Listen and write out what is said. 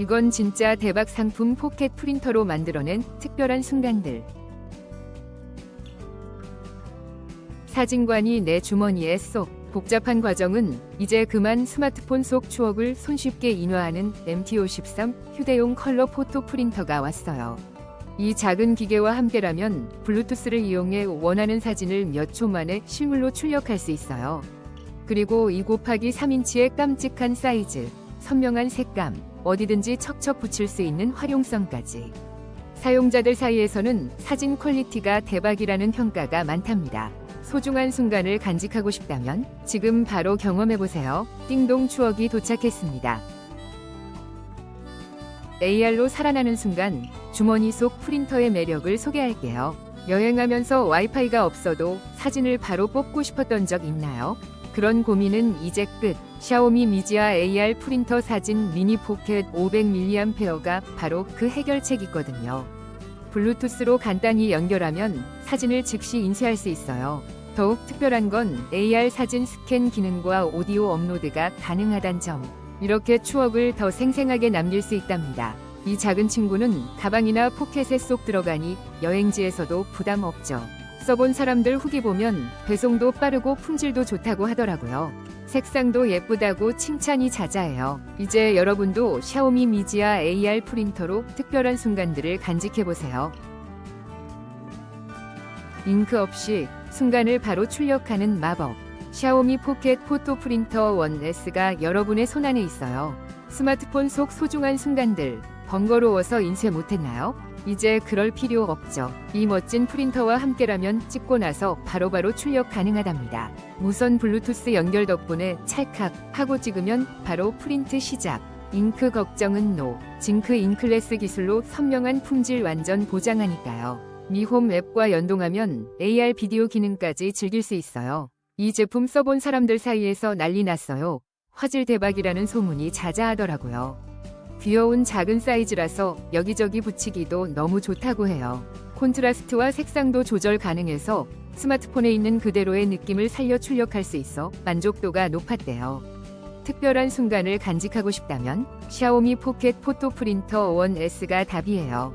이건 진짜 대박 상품 포켓 프린터로 만들어낸 특별한 순간들. 사진관이 내 주머니에 쏙. 복잡한 과정은 이제 그만 스마트폰 속 추억을 손쉽게 인화하는 MT53 휴대용 컬러 포토 프린터가 왔어요. 이 작은 기계와 함께라면 블루투스를 이용해 원하는 사진을 몇 초 만에 실물로 출력할 수 있어요. 그리고 2 곱하기 3인치의 깜찍한 사이즈, 선명한 색감, 어디든지 척척 붙일 수 있는 활용성까지. 사용자들 사이에서는 사진 퀄리티가 대박이라는 평가가 많답니다. 소중한 순간을 간직하고 싶다면 지금 바로 경험해보세요. 띵동 추억이 도착했습니다. AR로 살아나는 순간 주머니 속 프린터의 매력을 소개할게요. 여행하면서 와이파이가 없어도 사진을 바로 뽑고 싶었던 적 있나요? 그런 고민은 이제 끝. 샤오미 미지아 AR 프린터 사진 미니 포켓 500mAh가 바로 그 해결책이거든요. 블루투스로 간단히 연결하면 사진을 즉시 인쇄할 수 있어요. 더욱 특별한 건 AR 사진 스캔 기능과 오디오 업로드가 가능하단 점. 이렇게 추억을 더 생생하게 남길 수 있답니다. 이 작은 친구는 가방이나 포켓에 쏙 들어가니 여행지에서도 부담 없죠. 써본 사람들 후기 보면 배송도 빠르고 품질도 좋다고 하더라고요. 색상도 예쁘다고 칭찬이 자자해요. 이제 여러분도 샤오미 미지아 AR 프린터로 특별한 순간들을 간직해보세요. 잉크 없이 순간을 바로 출력하는 마법. 샤오미 포켓 포토 프린터 1S가 여러분의 손안에 있어요. 스마트폰 속 소중한 순간들 번거로워서 인쇄 못했나요? 이제 그럴 필요 없죠. 이 멋진 프린터와 함께라면 찍고 나서 바로 바로 출력 가능하답니다. 무선 블루투스 연결 덕분에 찰칵 하고 찍으면 바로 프린트 시작. 잉크 걱정은 노. 징크 잉클래스 기술로 선명한 품질 완전 보장하니까요. 미홈 앱과 연동하면 AR 비디오 기능까지 즐길 수 있어요. 이 제품 써본 사람들 사이에서 난리 났어요. 화질 대박이라는 소문이 자자하더라고요. 귀여운 작은 사이즈라서 여기저기 붙이기도 너무 좋다고 해요. 콘트라스트와 색상도 조절 가능해서 스마트폰에 있는 그대로의 느낌을 살려 출력할 수 있어 만족도가 높았대요. 특별한 순간을 간직하고 싶다면 샤오미 포켓 포토 프린터 1S가 답이에요.